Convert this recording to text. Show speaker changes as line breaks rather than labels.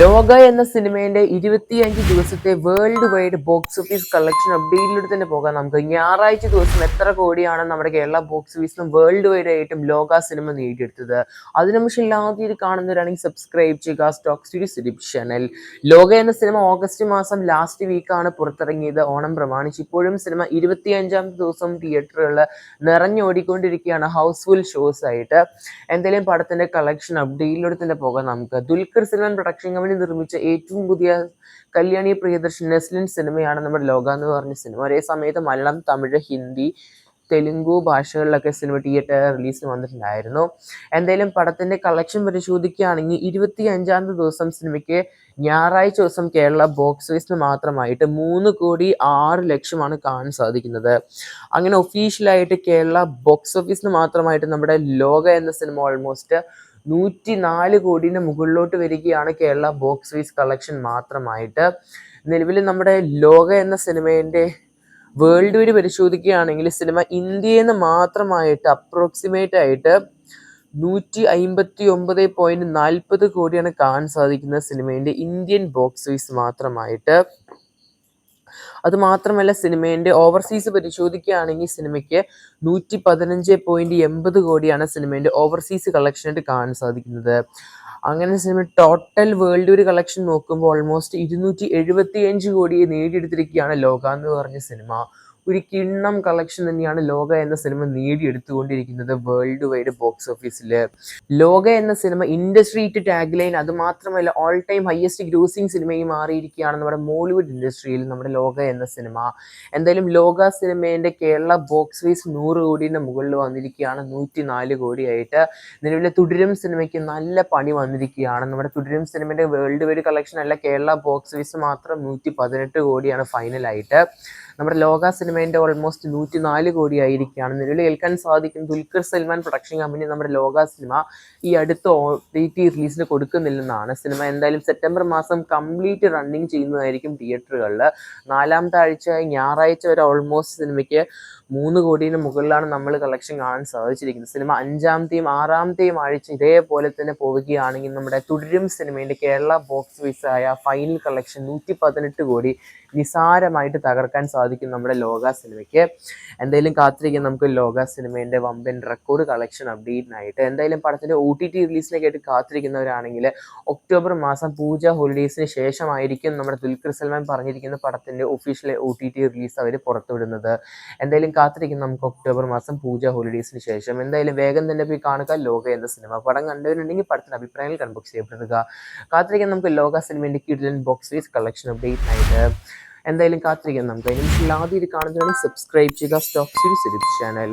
ലോക എന്ന സിനിമയുടെ ഇരുപത്തിയഞ്ച് ദിവസത്തെ world wide box office collection അപ്ഡേറ്റിലൂടെ തന്നെ പോകാം നമുക്ക്. ഞായറാഴ്ച ദിവസം എത്ര കോടിയാണ് നമ്മുടെ കേരള ബോക്സ് ഓഫീസിലും വേൾഡ് വൈഡ് ആയിട്ടും ലോക സിനിമ നേടിയെടുത്തത്? അതിനു ആദ്യം കാണുന്നവരാണെങ്കിൽ സബ്സ്ക്രൈബ് ചെയ്യുക. സ്റ്റോക്ക് യൂട്യൂബ് ചാനൽ ലോക എന്ന സിനിമ ഓഗസ്റ്റ് മാസം ലാസ്റ്റ് വീക്കാണ് പുറത്തിറങ്ങിയത്. ഓണം പ്രമാണിച്ച് ഇപ്പോഴും സിനിമ ഇരുപത്തിയഞ്ചാം ദിവസം തിയേറ്ററുകളിൽ നിറഞ്ഞോടിക്കൊണ്ടിരിക്കുകയാണ്. ഹൗസ്ഫുൾ ഷോസ് ആയിട്ട്. എന്തായാലും പടത്തിന്റെ കളക്ഷൻ അപ്ഡേറ്റിലൂടെ തന്നെ പോകാം നമുക്ക്. ദുൽഖർ സിനിമ പ്രൊഡക്ഷൻ കമ്പനി നിർമ്മിച്ച ഏറ്റവും പുതിയ കല്യാണി പ്രിയദർശൻ നെസ്ലിൻ സിനിമയാണ് നമ്മുടെ ലോക എന്ന് പറഞ്ഞ സിനിമ. ഒരേ സമയത്ത് മലയാളം തമിഴ് ഹിന്ദി തെലുങ്കു ഭാഷകളിലൊക്കെ സിനിമ തിയേറ്റർ റിലീസിന് വന്നിട്ടുണ്ടായിരുന്നു. എന്തായാലും പടത്തിന്റെ കളക്ഷൻ പരിശോധിക്കുകയാണെങ്കിൽ ഇരുപത്തി അഞ്ചാമത്തെ ദിവസം സിനിമയ്ക്ക് ഞായറാഴ്ച ദിവസം കേരള ബോക്സ് ഓഫീസിന് മാത്രമായിട്ട് മൂന്ന് കോടി ആറ് ലക്ഷമാണ് കാണാൻ സാധിക്കുന്നത്. അങ്ങനെ ഒഫീഷ്യലായിട്ട് കേരള ബോക്സ് ഓഫീസിന് മാത്രമായിട്ട് നമ്മുടെ ലോക എന്ന സിനിമ ഓൾമോസ്റ്റ് നൂറ്റി നാല് കോടിന് മുകളിലോട്ട് വരികയാണ് കേരള ബോക്സ് ഓഫീസ് കളക്ഷൻ മാത്രമായിട്ട്. നിലവിൽ നമ്മുടെ ലോക എന്ന സിനിമേന്റെ വേൾഡ് വൈഡ് പരിശോധിക്കുകയാണെങ്കിൽ സിനിമ ഇന്ത്യയിൽ നിന്ന് മാത്രമായിട്ട് അപ്രോക്സിമേറ്റ് ആയിട്ട് നൂറ്റി അമ്പത്തി ഒമ്പത് പോയിന്റ് നാൽപ്പത് കോടിയാണ് കാണാൻ സാധിക്കുന്ന സിനിമേന്റെ ഇന്ത്യൻ ബോക്സ് ഓഫീസ് മാത്രമായിട്ട്. അത് മാത്രമല്ല സിനിമേന്റെ ഓവർസീസ് പരിശോധിക്കുകയാണെങ്കിൽ സിനിമയ്ക്ക് നൂറ്റി പതിനഞ്ച് പോയിന്റ് എൺപത് കോടിയാണ് സിനിമേന്റെ ഓവർസീസ് കളക്ഷനായിട്ട് കാണാൻ സാധിക്കുന്നത്. അങ്ങനെ സിനിമ ടോട്ടൽ വേൾഡ് ഒരു കളക്ഷൻ നോക്കുമ്പോൾ ഓൾമോസ്റ്റ് ഇരുന്നൂറ്റി എഴുപത്തി അഞ്ച് കോടിയെ നേടിയെടുത്തിരിക്കുകയാണ് ലോക എന്ന് പറഞ്ഞ സിനിമ. ഒരു കിണ്ണം കളക്ഷൻ തന്നെയാണ് ലോക എന്ന സിനിമ നേടിയെടുത്തുകൊണ്ടിരിക്കുന്നത് വേൾഡ് വൈഡ് ബോക്സ് ഓഫീസിൽ ലോക എന്ന cinema industry to tag line അത് മാത്രമല്ല ഓൾ ടൈം ഹയസ്റ്റ് ഗ്രോസിംഗ് സിനിമയും മാറിയിരിക്കുകയാണ് നമ്മുടെ മോളിവുഡ് ഇൻഡസ്ട്രിയിൽ നമ്മുടെ ലോക എന്ന സിനിമ എന്തായാലും ലോക സിനിമേന്റെ കേരള ബോക്സ് ഓഫീസ് നൂറ് കോടിയുടെ മുകളിൽ വന്നിരിക്കുകയാണ് നൂറ്റി നാല് കോടിയായിട്ട്. നിലവിലെ തുടരും സിനിമയ്ക്ക് നല്ല പണി വന്നിരിക്കുകയാണ്. നമ്മുടെ തുടരും സിനിമയുടെ വേൾഡ് വൈഡ് കളക്ഷൻ അല്ല കേരള ബോക്സ് ഓഫീസ് മാത്രം നൂറ്റി പതിനെട്ട് കോടിയാണ് ഫൈനലായിട്ട് നമ്മുടെ ലോക സിനിമേന്റെ ഓൾമോസ്റ്റ് നൂറ്റി നാല് കോടി ആയിരിക്കുകയാണ് നിലവിൽ കേൾക്കാൻ സാധിക്കും ദുൽഖർ സൽമാൻ പ്രൊഡക്ഷൻ കമ്പനി നമ്മുടെ ലോക സിനിമ ഈ അടുത്ത ഒ ടി ടി റിലീസിന് കൊടുക്കുന്നില്ലെന്നാണ് സിനിമ. എന്തായാലും സെപ്റ്റംബർ മാസം കംപ്ലീറ്റ് റണ്ണിങ് ചെയ്യുന്നതായിരിക്കും തിയേറ്ററുകളിൽ നാലാമത്തെ ആഴ്ച ഞായറാഴ്ച വരെ ഓൾമോസ്റ്റ് സിനിമയ്ക്ക് മൂന്ന് കോടിന് മുകളിലാണ് നമ്മൾ കളക്ഷൻ കാണാൻ സാധിച്ചിരിക്കുന്നത്. സിനിമ അഞ്ചാമത്തെയും ആറാമത്തെയും ആഴ്ച ഇതേപോലെ തന്നെ പോവുകയാണെങ്കിൽ നമ്മുടെ തുടരും സിനിമയുടെ കേരള ബോക്സ് ഓഫീസായ ഫൈനൽ കളക്ഷൻ നൂറ്റി പതിനെട്ട് കോടി നിസാരമായിട്ട് തകർക്കാൻ സാധിക്കും നമ്മുടെ ലോക സിനിമയ്ക്ക് എന്തായാലും കാത്തിരിക്കാൻ നമുക്ക് ലോക സിനിമേന്റെ വമ്പൻ റെക്കോർഡ് കളക്ഷൻ അപ്ഡേറ്റ് ആയിട്ട് എന്തായാലും പടത്തിന്റെ ഒ ടി ടി റിലീസിനൊക്കെ ആയിട്ട് കാത്തിരിക്കുന്നവരാണെങ്കിൽ ഒക്ടോബർ മാസം പൂജ ഹോളിഡേയ്സിന് ശേഷമായിരിക്കും നമ്മുടെ ദുൽഖർ സൽമാൻ പറഞ്ഞിരിക്കുന്ന പടത്തിന്റെ official O T T release അവർ പുറത്തുവിടുന്നത്. എന്തായാലും കാത്തിരിക്കും നമുക്ക് ഒക്ടോബർ മാസം പൂജ ഹോളിഡേയ്സിന് ശേഷം എന്തായാലും വേഗം തന്നെ പോയി കാണുക. ലോക എന്ന സിനിമ പടം കണ്ടവരുണ്ടെങ്കിൽ പടത്തിന്റെ അഭിപ്രായങ്ങൾ കൺബോക്സ് ചെയ്യപ്പെടുക കാത്തിരിക്കാൻ നമുക്ക് ലോക സിനിമേന്റെ കിഡിലൻ ബോക്സ് ഓഫീസ് കളക്ഷൻ അപ്ഡേറ്റിനായിട്ട് എന്തായാലും കാത്തിരിക്കാം. നമുക്ക് അതിന് ആദ്യം ഇത് കാണുന്നതാണെങ്കിൽ സബ്സ്ക്രൈബ് ചെയ്യുക സ്റ്റോക്ക് ചാനൽ